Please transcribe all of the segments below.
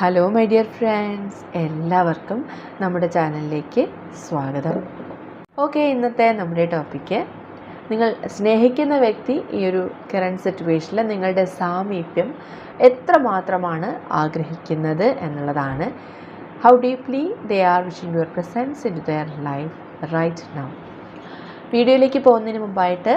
Hello my dear friends എല്ലാവർക്കും നമ്മുടെ ചാനലിലേക്ക് സ്വാഗതം. ഓക്കെ ഇന്നത്തെ നമ്മുടെ ടോപ്പിക്ക് നിങ്ങൾ സ്നേഹിക്കുന്ന വ്യക്തി ഈ ഒരു കറണ്ട് സിറ്റുവേഷനിൽ നിങ്ങളുടെ സാമീപ്യം എത്രമാത്രമാണ് ആഗ്രഹിക്കുന്നത് എന്നുള്ളതാണ്. How deeply they are wishing your presence in their life right now വീഡിയോയിലേക്ക് പോകുന്നതിന് മുമ്പായിട്ട്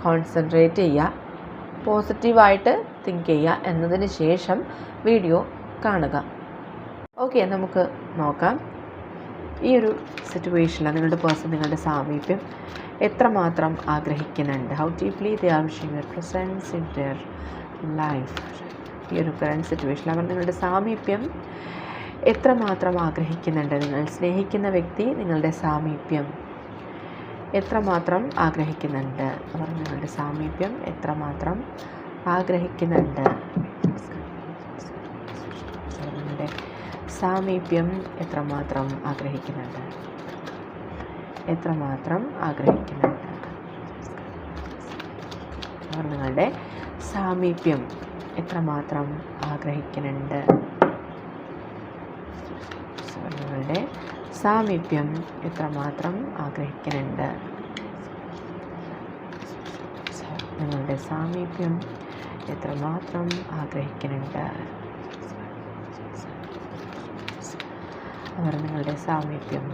കോൺസെൻട്രേറ്റ് ചെയ്യുക പോസിറ്റീവായിട്ട് തിങ്ക് ചെയ്യുക എന്നതിന് ശേഷം വീഡിയോ കാണുക. ഓക്കെ നമുക്ക് നോക്കാം. ഈ ഒരു സിറ്റുവേഷനിൽ നിങ്ങളുടെ പേഴ്സൺ നിങ്ങളുടെ സാമീപ്യം എത്രമാത്രം ആഗ്രഹിക്കുന്നുണ്ട്? How deeply the wishing your presence in their life ഈ ഒരു കറണ്ട് സിറ്റുവേഷനിൽ അവർ നിങ്ങളുടെ സാമീപ്യം എത്രമാത്രം ആഗ്രഹിക്കുന്നുണ്ട്? നിങ്ങൾ സ്നേഹിക്കുന്ന വ്യക്തി നിങ്ങളുടെ സാമീപ്യം എത്രമാത്രം ആഗ്രഹിക്കുന്നുണ്ട്? അവർ നിങ്ങളുടെ സാമീപ്യം എത്രമാത്രം ആഗ്രഹിക്കുന്നുണ്ട്? നിങ്ങളുടെ സാമീപ്യം എത്രമാത്രം ആഗ്രഹിക്കുന്നുണ്ട്? എത്രമാത്രം ആഗ്രഹിക്കുന്നുണ്ട്? അവർ നിങ്ങളുടെ സാമീപ്യം എത്രമാത്രം ആഗ്രഹിക്കുന്നുണ്ട്? നിങ്ങളുടെ സാമീപ്യം എത്രമാത്രം ആഗ്രഹിക്കുന്നുണ്ട്? നിങ്ങളുടെ സാമീപ്യം എത്രമാത്രം ആഗ്രഹിക്കുന്നുണ്ട്? അവർ നിങ്ങളുടെ സാമീപ്യം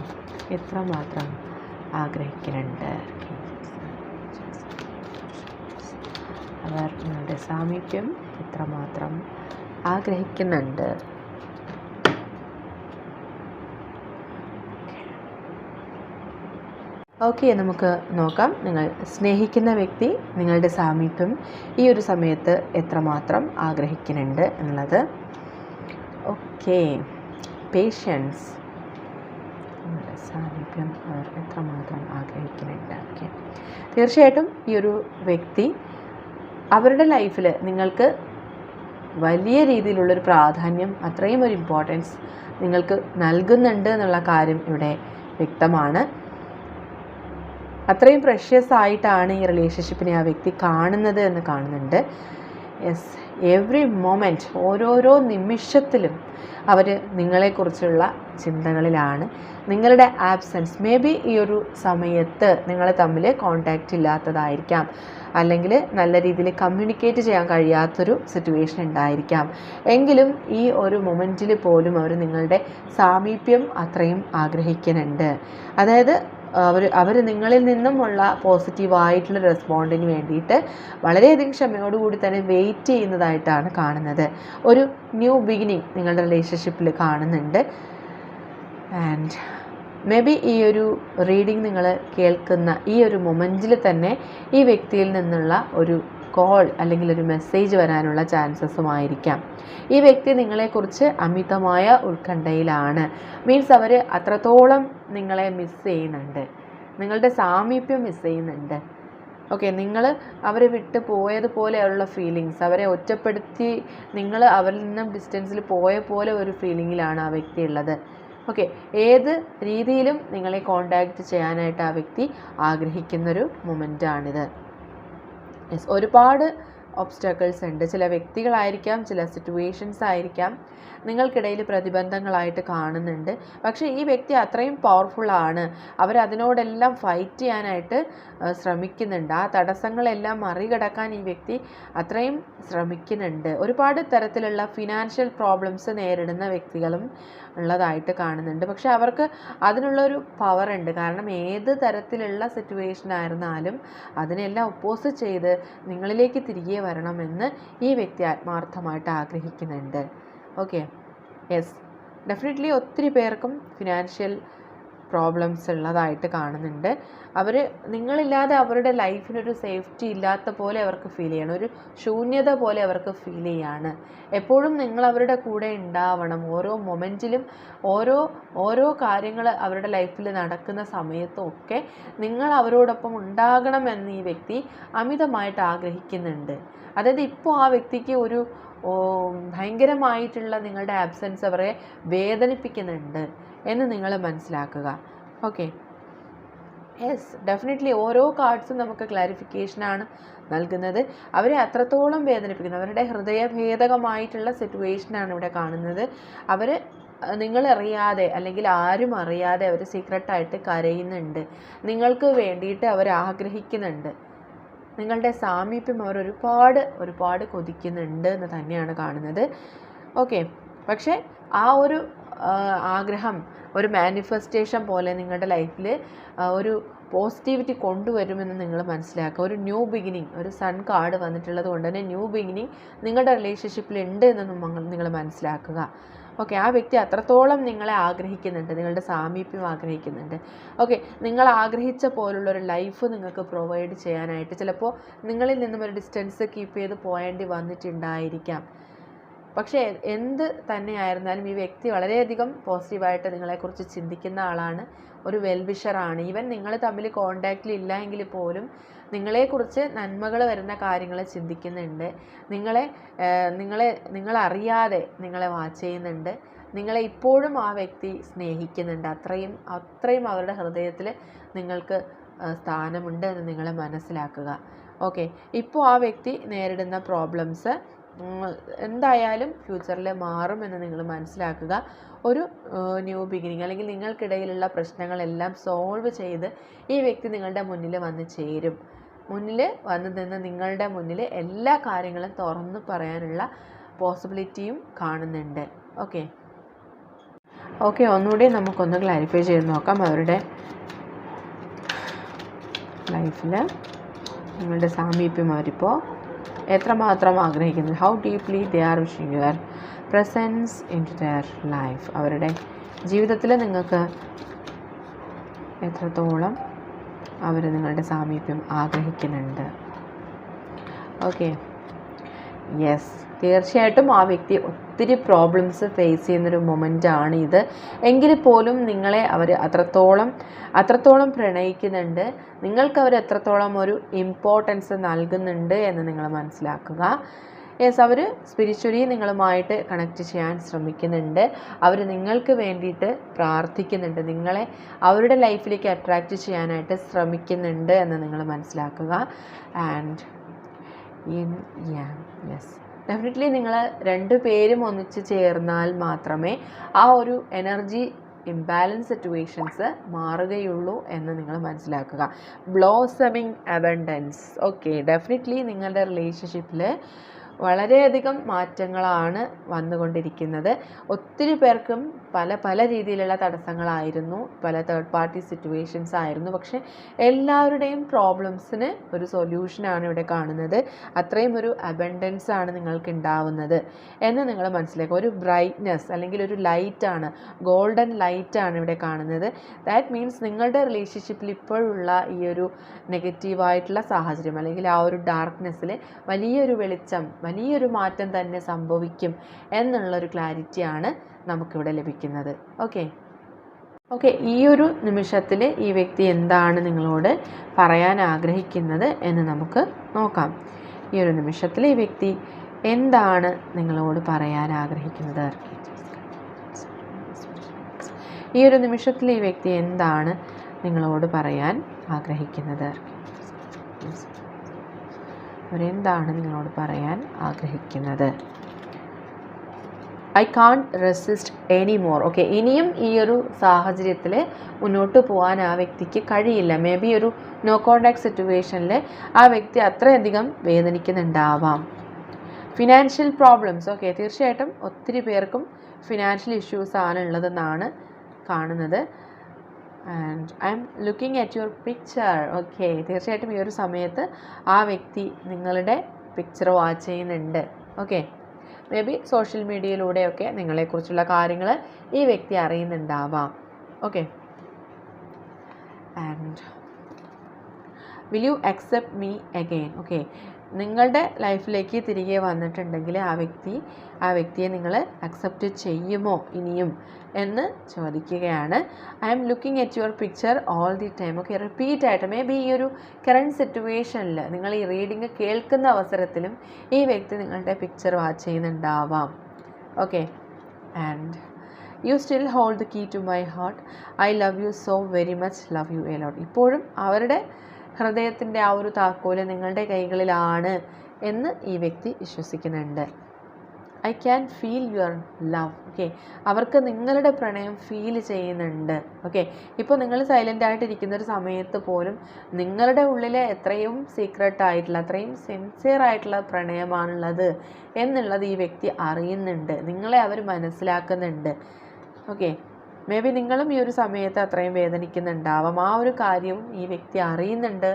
എത്രമാത്രം ആഗ്രഹിക്കുന്നുണ്ട്? അവർ നിങ്ങളുടെ സാമീപ്യം എത്രമാത്രം ആഗ്രഹിക്കുന്നുണ്ട്? ഓക്കെ നമുക്ക് നോക്കാം. നിങ്ങൾ സ്നേഹിക്കുന്ന വ്യക്തി നിങ്ങളുടെ സാമീപ്യം ഈ ഒരു സമയത്ത് എത്രമാത്രം ആഗ്രഹിക്കുന്നുണ്ട് എന്നുള്ളത്. ഓക്കെ പേഷ്യൻസ് നിങ്ങളുടെ സാമീപ്യം അവർ എത്രമാത്രം ആഗ്രഹിക്കുന്നുണ്ട്. ഓക്കെ തീർച്ചയായിട്ടും ഈ ഒരു വ്യക്തി അവരുടെ ലൈഫിൽ നിങ്ങൾക്ക് വലിയ രീതിയിലുള്ളൊരു പ്രാധാന്യം അത്രയും ഒരു ഇമ്പോർട്ടൻസ് നിങ്ങൾക്ക് നൽകുന്നുണ്ട് എന്നുള്ള കാര്യം ഇവിടെ വ്യക്തമാണ്. അത്രയും പ്രഷ്യസ് ആയിട്ടാണ് ഈ റിലേഷൻഷിപ്പിനെ ആ വ്യക്തി കാണുന്നത് എന്ന് കാണുന്നുണ്ട്. യെസ് എവറി മൊമെന്റ് ഓരോരോ നിമിഷത്തിലും അവർ നിങ്ങളെക്കുറിച്ചുള്ള ചിന്തകളിലാണ്. നിങ്ങളുടെ ആബ്സെൻസ് മേ ബി ഈ ഒരു സമയത്ത് നിങ്ങൾ തമ്മിൽ കോണ്ടാക്റ്റ് ഇല്ലാത്തതായിരിക്കാം. അല്ലെങ്കിൽ നല്ല രീതിയിൽ കമ്മ്യൂണിക്കേറ്റ് ചെയ്യാൻ കഴിയാത്തൊരു സിറ്റുവേഷൻ ഉണ്ടായിരിക്കാം. എങ്കിലും ഈ ഒരു മൊമെന്റിൽ പോലും അവർ നിങ്ങളുടെ സാമീപ്യം അത്രയും ആഗ്രഹിക്കുന്നുണ്ട്. അതായത് അവർ അവർ നിങ്ങളിൽ നിന്നുമുള്ള പോസിറ്റീവായിട്ടുള്ള റെസ്പോണ്ടിന് വേണ്ടിയിട്ട് വളരെയധികം ക്ഷമയോടുകൂടി തന്നെ വെയിറ്റ് ചെയ്യുന്നതായിട്ടാണ് കാണുന്നത്. ഒരു ന്യൂ ബിഗിനിങ് നിങ്ങളുടെ റിലേഷൻഷിപ്പിൽ കാണുന്നുണ്ട്. ആൻഡ് മേ ബി ഈ ഒരു റീഡിങ് നിങ്ങൾ കേൾക്കുന്ന ഈ ഒരു മൊമെന്റിൽ തന്നെ ഈ വ്യക്തിയിൽ നിന്നുള്ള ഒരു കോൾ അല്ലെങ്കിൽ ഒരു മെസ്സേജ് വരാനുള്ള ചാൻസസുമായിരിക്കാം ഈ വ്യക്തി നിങ്ങളെക്കുറിച്ച് അമിതമായ ഉത്കണ്ഠയിലാണ്. മീൻസ് അവർ അത്രത്തോളം നിങ്ങളെ മിസ് ചെയ്യുന്നുണ്ട്. നിങ്ങളുടെ സാമീപ്യം മിസ് ചെയ്യുന്നുണ്ട്. ഓക്കെ നിങ്ങൾ അവരെ വിട്ട് പോയതുപോലെയുള്ള ഫീലിങ്സ് അവരെ ഒറ്റപ്പെടുത്തി നിങ്ങൾ അവരിൽ നിന്നും ഡിസ്റ്റൻസിൽ പോയ പോലെ ഒരു ഫീലിങ്ങിലാണ് ആ വ്യക്തി ഉള്ളത്. ഓക്കെ ഏത് രീതിയിലും നിങ്ങളെ കോണ്ടാക്റ്റ് ചെയ്യാനായിട്ട് ആ വ്യക്തി ആഗ്രഹിക്കുന്നൊരു മൊമെന്റാണിത് ഒരുപാട് ഒബ്സ്റ്റാക്കിൾസ് ഉണ്ട്. ചില വ്യക്തികളായിരിക്കാം ചില സിറ്റുവേഷൻസ് ആയിരിക്കാം നിങ്ങൾക്കിടയിൽ പ്രതിബന്ധങ്ങളായിട്ട് കാണുന്നുണ്ട്. പക്ഷേ ഈ വ്യക്തി അത്രയും പവർഫുള്ളാണ് അവരതിനോടെല്ലാം ഫൈറ്റ് ചെയ്യാനായിട്ട് ശ്രമിക്കുന്നുണ്ട്. ആ തടസ്സങ്ങളെല്ലാം മറികടക്കാൻ ഈ വ്യക്തി അത്രയും ശ്രമിക്കുന്നുണ്ട്. ഒരുപാട് തരത്തിലുള്ള ഫിനാൻഷ്യൽ പ്രോബ്ലംസ് നേരിടുന്ന വ്യക്തികളും ഉള്ളതായിട്ട് കാണുന്നുണ്ട്. പക്ഷേ അവർക്ക് അതിനുള്ളൊരു പവർ ഉണ്ട്. കാരണം ഏത് തരത്തിലുള്ള സിറ്റുവേഷൻ ആയിരുന്നാലും അതിനെല്ലാം ഒപ്പോസ് ചെയ്ത് നിങ്ങളിലേക്ക് തിരികെ വരണമെന്ന് ഈ വ്യക്തി ആത്മാർത്ഥമായിട്ട് ആഗ്രഹിക്കുന്നുണ്ട്. ഓക്കെ യെസ് ഡെഫിനറ്റ്ലി ഒത്തിരി പേർക്കും ഫിനാൻഷ്യൽ പ്രോബ്ലംസ് ഉള്ളതായിട്ട് കാണുന്നുണ്ട്. അവർ നിങ്ങളില്ലാതെ അവരുടെ ലൈഫിനൊരു സേഫ്റ്റി ഇല്ലാത്ത പോലെ അവർക്ക് ഫീൽ ചെയ്യണം. ഒരു ശൂന്യത പോലെ അവർക്ക് ഫീൽ ചെയ്യാണ്. എപ്പോഴും നിങ്ങൾ അവരുടെ കൂടെ ഉണ്ടാവണം. ഓരോ മൊമെന്റിലും ഓരോ ഓരോ കാര്യങ്ങൾ അവരുടെ ലൈഫിൽ നടക്കുന്ന സമയത്തും ഒക്കെ നിങ്ങൾ അവരോടൊപ്പം ഉണ്ടാകണം എന്ന് ഈ വ്യക്തി അമിതമായിട്ട് ആഗ്രഹിക്കുന്നുണ്ട്. അതായത് ഇപ്പോൾ ആ വ്യക്തിക്ക് ഒരു ഭയങ്കരമായിട്ടുള്ള നിങ്ങളുടെ ആബ്സെൻസ് അവരെ വേദനിപ്പിക്കുന്നുണ്ട്. എന്ന് നിങ്ങൾ മനസ്സിലാക്കുക. ഓക്കെ യെസ് ഡെഫിനറ്റ്ലി ഓരോ കാർഡ്സും നമുക്ക് ക്ലാരിഫിക്കേഷനാണ് നൽകുന്നത്. അവരെ അത്രത്തോളം വേദനിപ്പിക്കുന്നു. അവരുടെ ഹൃദയഭേദകമായിട്ടുള്ള സിറ്റുവേഷനാണ് ഇവിടെ കാണുന്നത്. അവർ നിങ്ങളറിയാതെ അല്ലെങ്കിൽ ആരും അറിയാതെ അവർ സീക്രട്ടായിട്ട് കരയുന്നുണ്ട്. നിങ്ങൾക്ക് വേണ്ടിയിട്ട് അവർ ആഗ്രഹിക്കുന്നുണ്ട്. നിങ്ങളുടെ സാമീപ്യം അവർ ഒരുപാട് ഒരുപാട് കൊതിക്കുന്നുണ്ട് എന്ന് തന്നെയാണ് കാണുന്നത്. ഓക്കെ പക്ഷേ ആ ഒരു ആഗ്രഹം ഒരു മാനിഫെസ്റ്റേഷൻ പോലെ നിങ്ങളുടെ ലൈഫിൽ ഒരു പോസിറ്റിവിറ്റി കൊണ്ടുവരുമെന്ന് നിങ്ങൾ മനസ്സിലാക്കുക. ഒരു ന്യൂ ബിഗിനിങ് ഒരു സൺ കാർഡ് വന്നിട്ടുള്ളത് കൊണ്ട് തന്നെ ന്യൂ ബിഗിനിങ് നിങ്ങളുടെ റിലേഷൻഷിപ്പിൽ ഉണ്ട് എന്ന് നിങ്ങൾ മനസ്സിലാക്കുക. ഓക്കെ ആ വ്യക്തി അത്രത്തോളം നിങ്ങളെ ആഗ്രഹിക്കുന്നുണ്ട് നിങ്ങളുടെ സാമീപ്യം ആഗ്രഹിക്കുന്നുണ്ട്. ഓക്കെ നിങ്ങൾ ആഗ്രഹിച്ച പോലുള്ളൊരു ലൈഫ് നിങ്ങൾക്ക് പ്രൊവൈഡ് ചെയ്യാനായിട്ട് ചിലപ്പോൾ നിങ്ങളിൽ നിന്നും ഒരു ഡിസ്റ്റൻസ് കീപ്പ് ചെയ്ത് പോയേണ്ടി വന്നിട്ടുണ്ടായിരിക്കാം. പക്ഷേ എന്ത് തന്നെയായിരുന്നാലും ഈ വ്യക്തി വളരെയധികം പോസിറ്റീവായിട്ട് നിങ്ങളെക്കുറിച്ച് ചിന്തിക്കുന്ന ആളാണ്. ഒരു വെൽവിഷറാണ്. ഈവൻ നിങ്ങൾ തമ്മിൽ കോണ്ടാക്റ്റിൽ ഇല്ല എങ്കിൽ പോലും നിങ്ങളെക്കുറിച്ച് നന്മകൾ വരുന്ന കാര്യങ്ങൾ ചിന്തിക്കുന്നുണ്ട്. നിങ്ങളെ നിങ്ങളെ നിങ്ങളറിയാതെ നിങ്ങളെ വാച്ച് ചെയ്യുന്നുണ്ട്. നിങ്ങളെ ഇപ്പോഴും ആ വ്യക്തി സ്നേഹിക്കുന്നുണ്ട്. അത്രയും അത്രയും അവരുടെ ഹൃദയത്തിൽ നിങ്ങൾക്ക് സ്ഥാനമുണ്ട് എന്ന് നിങ്ങളെ മനസ്സിലാക്കുക. ഓക്കെ. ഇപ്പോൾ ആ വ്യക്തി നേരിടുന്ന പ്രോബ്ലംസ് എന്തായാലും ഫ്യൂച്ചറിൽ മാറുമെന്ന് നിങ്ങൾ മനസ്സിലാക്കുക. ഒരു ന്യൂ ബിഗിനിങ് അല്ലെങ്കിൽ നിങ്ങൾക്കിടയിലുള്ള പ്രശ്നങ്ങളെല്ലാം സോൾവ് ചെയ്ത് ഈ വ്യക്തി നിങ്ങളുടെ മുന്നിൽ വന്ന് ചേരും. മുന്നിൽ വന്ന് നിന്ന് നിങ്ങളുടെ മുന്നിൽ എല്ലാ കാര്യങ്ങളും തുറന്ന് പറയാനുള്ള പോസിബിലിറ്റിയും കാണുന്നുണ്ട്. ഓക്കെ ഓക്കെ ഒന്നുകൂടി നമുക്കൊന്ന് ക്ലാരിഫൈ ചെയ്ത് നോക്കാം അവരുടെ ലൈഫിൽ നിങ്ങളുടെ സാമീപ്യം അവരിപ്പോൾ എത്രമാത്രം ആഗ്രഹിക്കുന്നു? How deeply they are wishing your presence into their life അവരുടെ ജീവിതത്തിൽ നിങ്ങൾക്ക് എത്രത്തോളം അവർ നിങ്ങളുടെ സാമീപ്യം ആഗ്രഹിക്കുന്നുണ്ട്. ഓക്കെ യെസ് തീർച്ചയായിട്ടും ആ വ്യക്തി ഒത്തിരി പ്രോബ്ലംസ് ഫേസ് ചെയ്യുന്നൊരു മൊമെന്റാണ് ഇത്. എങ്കിൽ പോലും നിങ്ങളെ അവർ അത്രത്തോളം അത്രത്തോളം പ്രണയിക്കുന്നുണ്ട്. നിങ്ങൾക്ക് അവർ എത്രത്തോളം ഒരു ഇമ്പോർട്ടൻസ് നൽകുന്നുണ്ട് എന്ന് നിങ്ങൾ മനസ്സിലാക്കുക. യെസ് അവർ സ്പിരിച്വലി നിങ്ങളുമായിട്ട് കണക്ട് ചെയ്യാൻ ശ്രമിക്കുന്നുണ്ട്. അവർ നിങ്ങൾക്ക് വേണ്ടിയിട്ട് പ്രാർത്ഥിക്കുന്നുണ്ട്. നിങ്ങളെ അവരുടെ ലൈഫിലേക്ക് അട്രാക്റ്റ് ചെയ്യാനായിട്ട് ശ്രമിക്കുന്നുണ്ട് എന്ന് നിങ്ങൾ മനസ്സിലാക്കുക. And yin yang yes. Definitely നിങ്ങൾ രണ്ട് പേരും ഒന്നിച്ച് ചേർന്നാൽ മാത്രമേ ആ ഒരു എനർജി ഇംബാലൻസ് സിറ്റുവേഷൻസ് മാറുകയുള്ളൂ എന്ന് നിങ്ങൾ മനസ്സിലാക്കുക. ബ്ലോസമിങ് അബൻഡൻസ് ഓക്കെ ഡെഫിനറ്റ്ലി നിങ്ങളുടെ റിലേഷൻഷിപ്പിൽ വളരെയധികം മാറ്റങ്ങളാണ് വന്നുകൊണ്ടിരിക്കുന്നത്. ഒത്തിരി പേർക്കും പല പല രീതിയിലുള്ള തടസ്സങ്ങളായിരുന്നു. പല തേർഡ് പാർട്ടി സിറ്റുവേഷൻസ് ആയിരുന്നു. പക്ഷേ എല്ലാവരുടെയും പ്രോബ്ലംസിന് ഒരു സൊല്യൂഷനാണ് ഇവിടെ കാണുന്നത്. അത്രയും ഒരു അബൻഡൻസ് ആണ് നിങ്ങൾക്ക് ഉണ്ടാവുന്നത് എന്ന് നിങ്ങൾ മനസ്സിലാക്കുക. ഒരു ബ്രൈറ്റ്നെസ് അല്ലെങ്കിൽ ഒരു ലൈറ്റാണ് ഗോൾഡൻ ലൈറ്റാണ് ഇവിടെ കാണുന്നത്. ദാറ്റ് മീൻസ് നിങ്ങളുടെ റിലേഷൻഷിപ്പിൽ ഇപ്പോഴുള്ള ഈ ഒരു നെഗറ്റീവായിട്ടുള്ള സാഹചര്യം അല്ലെങ്കിൽ ആ ഒരു ഡാർക്ക്നെസ്സിൽ വലിയൊരു വെളിച്ചം വലിയൊരു മാറ്റം തന്നെ സംഭവിക്കും എന്നുള്ളൊരു ക്ലാരിറ്റിയാണ് നമുക്കിവിടെ ലഭിക്കുന്നത്. ഓക്കെ? ഓക്കെ ഈ ഒരു നിമിഷത്തിൽ ഈ വ്യക്തി എന്താണ് നിങ്ങളോട് പറയാൻ ആഗ്രഹിക്കുന്നത് എന്ന് നമുക്ക് നോക്കാം. ഈ ഒരു നിമിഷത്തിൽ ഈ വ്യക്തി എന്താണ് നിങ്ങളോട് പറയാൻ ആഗ്രഹിക്കുന്നത്? ഈ ഒരു നിമിഷത്തിൽ ഈ വ്യക്തി എന്താണ് നിങ്ങളോട് പറയാൻ ആഗ്രഹിക്കുന്നത്? അവരെന്താണ് നിങ്ങളോട് പറയാൻ ആഗ്രഹിക്കുന്നത്? I can't resist any more okay ഇനിയും ഈ ഒരു സാഹചര്യത്തിൽ മുന്നോട്ട് പോകാൻ ആ വ്യക്തിക്ക് കഴിയില്ല. മേ ബി ഒരു നോ കോണ്ടാക്ട് സിറ്റുവേഷനിൽ ആ വ്യക്തി അത്രയധികം വേദനിക്കുന്നുണ്ടാവാം. ഫിനാൻഷ്യൽ പ്രോബ്ലംസ് ഓക്കെ തീർച്ചയായിട്ടും ഒത്തിരി പേർക്കും ഫിനാൻഷ്യൽ ഇഷ്യൂസ് ആണ് ഉള്ളതെന്നാണ് കാണുന്നത്. And I'm looking at your picture okay തീർച്ചയായിട്ടും ഈ ഒരു സമയത്ത് ആ വ്യക്തി നിങ്ങളുടെ പിക്ചർ വാച്ച് ചെയ്യുന്നുണ്ട്. ഓക്കെ മേ ബി സോഷ്യൽ മീഡിയയിലൂടെയൊക്കെ നിങ്ങളെക്കുറിച്ചുള്ള കാര്യങ്ങൾ ഈ വ്യക്തി അറിയുന്നുണ്ടാവാം. Okay and will you accept me again okay നിങ്ങളുടെ ലൈഫിലേക്ക് തിരികെ വന്നിട്ടുണ്ടെങ്കിൽ ആ വ്യക്തി ആ വ്യക്തിയെ നിങ്ങൾ അക്സെപ്റ്റ് ചെയ്യുമോ ഇനിയും എന്ന് ചോദിക്കുകയാണ്. I'm looking at your picture all the time okay repeat ആയിട്ട്. മേ ബി ഈ ഒരു കറണ്ട് സിറ്റുവേഷനിൽ നിങ്ങൾ ഈ റീഡിങ് കേൾക്കുന്ന അവസരത്തിലും ഈ വ്യക്തി നിങ്ങളുടെ picture watch ചെയ്യുന്നുണ്ടാവാം. Okay and you still hold the key to my heart I love you so very much love you a lot ഇപ്പോഴും അവരുടെ ഹൃദയത്തിന്റെ ആ ഒരു താക്കോൽ നിങ്ങളുടെ കൈകളിലാണ് എന്ന് ഈ വ്യക്തി വിശ്വസിക്കുന്നുണ്ട്. I can feel your love okay അവർക്ക് നിങ്ങളുടെ പ്രണയം ഫീൽ ചെയ്യുന്നുണ്ട്. ഓക്കെ ഇപ്പോൾ നിങ്ങൾ സൈലന്റ് ആയിട്ടിരിക്കുന്ന ഒരു സമയത്ത് പോലും നിങ്ങളുടെ ഉള്ളിലെ എത്രയും സീക്രട്ട് ആയിട്ടുള്ള അത്രയും സിൻസിയർ ആയിട്ടുള്ള പ്രണയമാണുള്ളത് എന്നുള്ളത് ഈ വ്യക്തി അറിയുന്നുണ്ട്. നിങ്ങളെ അവർ മനസ്സിലാക്കുന്നുണ്ട്. ഓക്കെ മേ ബി നിങ്ങളും ഈ ഒരു സമയത്ത് അത്രയും വേദനിക്കുന്നുണ്ടാവാം. ആ ഒരു കാര്യവും ഈ വ്യക്തി അറിയുന്നുണ്ട്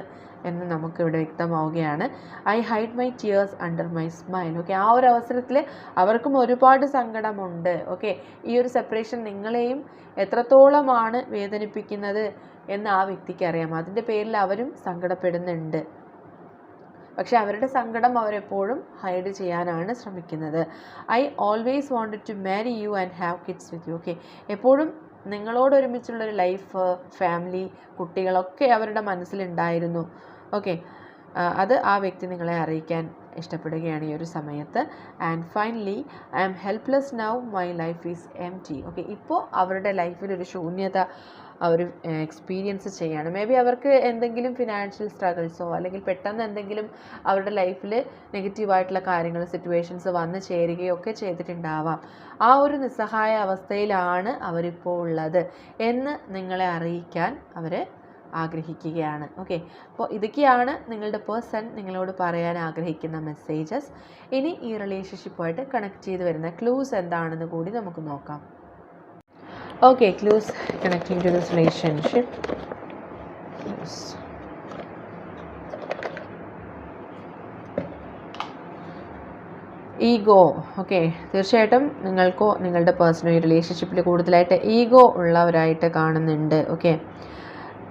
എന്ന് നമുക്കിവിടെ വ്യക്തമാവുകയാണ്. I hide my tears under my smile okay ആ ഒരു അവസരത്തിൽ അവർക്കും ഒരുപാട് സങ്കടമുണ്ട്. ഓക്കെ ഈ ഒരു സെപ്പറേഷൻ നിങ്ങളെയും എത്രത്തോളമാണ് വേദനിപ്പിക്കുന്നത് എന്ന് ആ വ്യക്തിക്ക് അറിയാം. അതിന്റെ പേരിൽ അവരും സങ്കടപ്പെടുന്നുണ്ട്. പക്ഷെ അവരുടെ സങ്കടം അവരെപ്പോഴും ഹൈഡ് ചെയ്യാനാണ് ശ്രമിക്കുന്നത്. I always wanted to marry you and have kids with you okay എപ്പോഴും നിങ്ങളോട് ഒരുമിച്ചുള്ളൊരു ലൈഫ് ഫാമിലി കുട്ടികളൊക്കെ അവരുടെ മനസ്സിലുണ്ടായിരുന്നു ഓക്കെ അത് ആ വ്യക്തി നിങ്ങളെ അറിയിക്കാൻ ഇഷ്ടപ്പെടുകയാണ് ഈ ഒരു സമയത്ത്. And finally I am helpless now my life is empty okay ഇപ്പോൾ അവരുടെ ലൈഫിൽ ഒരു ശൂന്യത അവർ എക്സ്പീരിയൻസ് ചെയ്യാണ്. മേ ബി അവർക്ക് എന്തെങ്കിലും ഫിനാൻഷ്യൽ സ്ട്രഗിൾസോ അല്ലെങ്കിൽ പെട്ടെന്ന് എന്തെങ്കിലും അവരുടെ ലൈഫിൽ നെഗറ്റീവായിട്ടുള്ള കാര്യങ്ങൾ സിറ്റുവേഷൻസ് വന്നു ചേരുകയോ ഒക്കെ ചെയ്തിട്ടുണ്ടാവാം. ആ ഒരു നിസ്സഹായ അവസ്ഥയിലാണ് അവരിപ്പോൾ ഉള്ളത് എന്ന് നിങ്ങളെ അറിയിക്കാൻ അവർ ആഗ്രഹിക്കുകയാണ്. ഓക്കെ അപ്പോൾ ഇതൊക്കെയാണ് നിങ്ങളുടെ പേഴ്സൺ നിങ്ങളോട് പറയാൻ ആഗ്രഹിക്കുന്ന മെസ്സേജസ് ഇനി ഈ റിലേഷൻഷിപ്പുമായിട്ട് കണക്ട് ചെയ്ത് വരുന്ന ക്ലൂസ് എന്താണെന്ന് കൂടി നമുക്ക് നോക്കാം. Okay clues connecting to this relationship ego okay തീർച്ചയായിട്ടും നിങ്ങൾക്കോ നിങ്ങളുടെ പേഴ്സണൽ റിലേഷൻഷിപ്പിൽ കൂടുതലായിട്ട് ഈഗോ ഉള്ളവരായിട്ട് കാണുന്നുണ്ട്. ഓക്കെ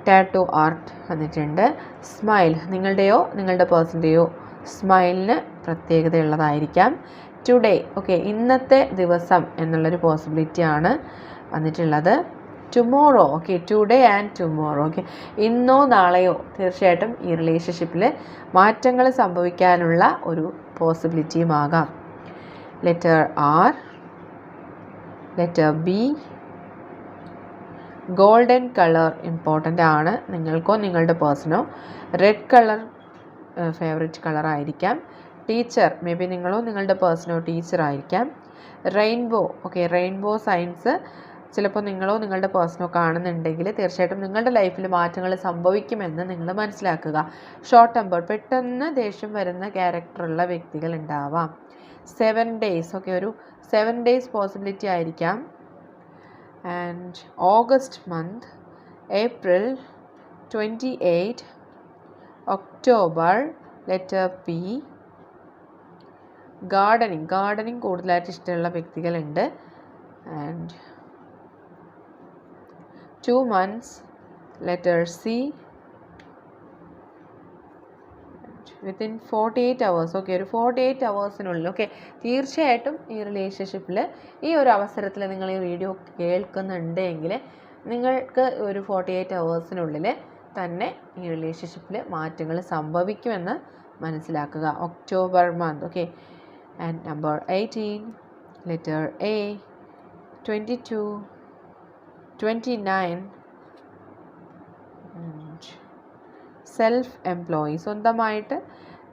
ടാറ്റോ ആർട്ട് വന്നിട്ടുണ്ട്. സ്മൈൽ നിങ്ങളുടെയോ നിങ്ങളുടെ പേഴ്സന്റെയോ സ്മൈലിന് പ്രത്യേകതയുള്ളതായിരിക്കാം. ടുഡേ ഓക്കെ ഇന്നത്തെ ദിവസം എന്നുള്ളൊരു പോസിബിലിറ്റിയാണ് വന്നിട്ടുള്ളത്. Tomorrow okay today and tomorrow okay. ഇന്നോ നാളെയോ തീർച്ചയായിട്ടും ഈ റിലേഷൻഷിപ്പിൽ മാറ്റങ്ങൾ സംഭവിക്കാനുള്ള ഒരു പോസിബിലിറ്റിയുമാകാം. Letter R letter B golden colour important ആണ്. നിങ്ങൾക്കോ നിങ്ങളുടെ പേഴ്സണോ റെഡ് കളർ ഫേവറേറ്റ് കളർ ആയിരിക്കാം. ടീച്ചർ മേ ബി നിങ്ങളോ നിങ്ങളുടെ പേഴ്സണോ ടീച്ചർ ആയിരിക്കാം. റെയിൻബോ ഓക്കെ റെയിൻബോ സയൻസ് ചിലപ്പോൾ നിങ്ങളോ നിങ്ങളുടെ പേഴ്സണോ കാണുന്നുണ്ടെങ്കിൽ തീർച്ചയായിട്ടും നിങ്ങളുടെ ലൈഫിൽ മാറ്റങ്ങൾ സംഭവിക്കുമെന്ന് നിങ്ങൾ മനസ്സിലാക്കുക. ഷോർട്ട് ടെമ്പർ പെട്ടെന്ന് ദേഷ്യം വരുന്ന ക്യാരക്ടറുള്ള വ്യക്തികൾ ഉണ്ടാവാം. സെവൻ ഡേയ്സ് ഓക്കെ ഒരു സെവൻ ഡേയ്സ് പോസിബിലിറ്റി ആയിരിക്കാം. August month April twenty eight October letter P gardening gardening കൂടുതലായിട്ട് ഇഷ്ടമുള്ള വ്യക്തികളുണ്ട്. And two months letter C within forty eight hours okay ഒരു ഫോർട്ടി എയ്റ്റ് അവേഴ്സിനുള്ളിൽ ഓക്കെ തീർച്ചയായിട്ടും ഈ റിലേഷൻഷിപ്പിൽ ഈ ഒരു അവസരത്തിൽ നിങ്ങൾ ഈ വീഡിയോ കേൾക്കുന്നുണ്ടെങ്കിൽ നിങ്ങൾക്ക് ഒരു ഫോർട്ടി എയ്റ്റ് അവേഴ്സിനുള്ളിൽ തന്നെ ഈ റിലേഷൻഷിപ്പിൽ മാറ്റങ്ങൾ സംഭവിക്കുമെന്ന് മനസ്സിലാക്കുക. October month okay and number eighteen letter A twenty two twenty nine self employee സ്വന്തമായിട്ട്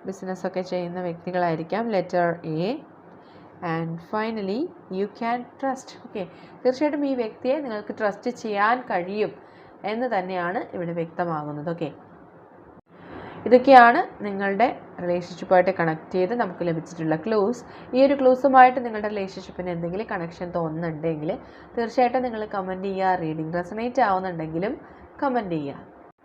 ബിസിനസ്സൊക്കെ ചെയ്യുന്ന വ്യക്തികളായിരിക്കാം letter A and finally you can trust okay തീർച്ചയായിട്ടും ഈ വ്യക്തിയെ നിങ്ങൾക്ക് ട്രസ്റ്റ് ചെയ്യാൻ കഴിയും എന്ന് തന്നെയാണ് ഇവിടെ വ്യക്തമാകുന്നത്. ഓക്കെ ഇതൊക്കെയാണ് നിങ്ങളുടെ റിലേഷൻഷിപ്പായിട്ട് കണക്ട് ചെയ്ത് നമുക്ക് ലഭിച്ചിട്ടുള്ള ക്ലൂസ് ഈ ഒരു ക്ലൂസുമായിട്ട് നിങ്ങളുടെ റിലേഷൻഷിപ്പിന് എന്തെങ്കിലും കണക്ഷൻ തോന്നുന്നുണ്ടെങ്കിൽ തീർച്ചയായിട്ടും നിങ്ങൾ കമന്റ് ചെയ്യുക റീഡിംഗ് റെസനേറ്റ് ആവുന്നുണ്ടെങ്കിലും കമന്റ് ചെയ്യുക.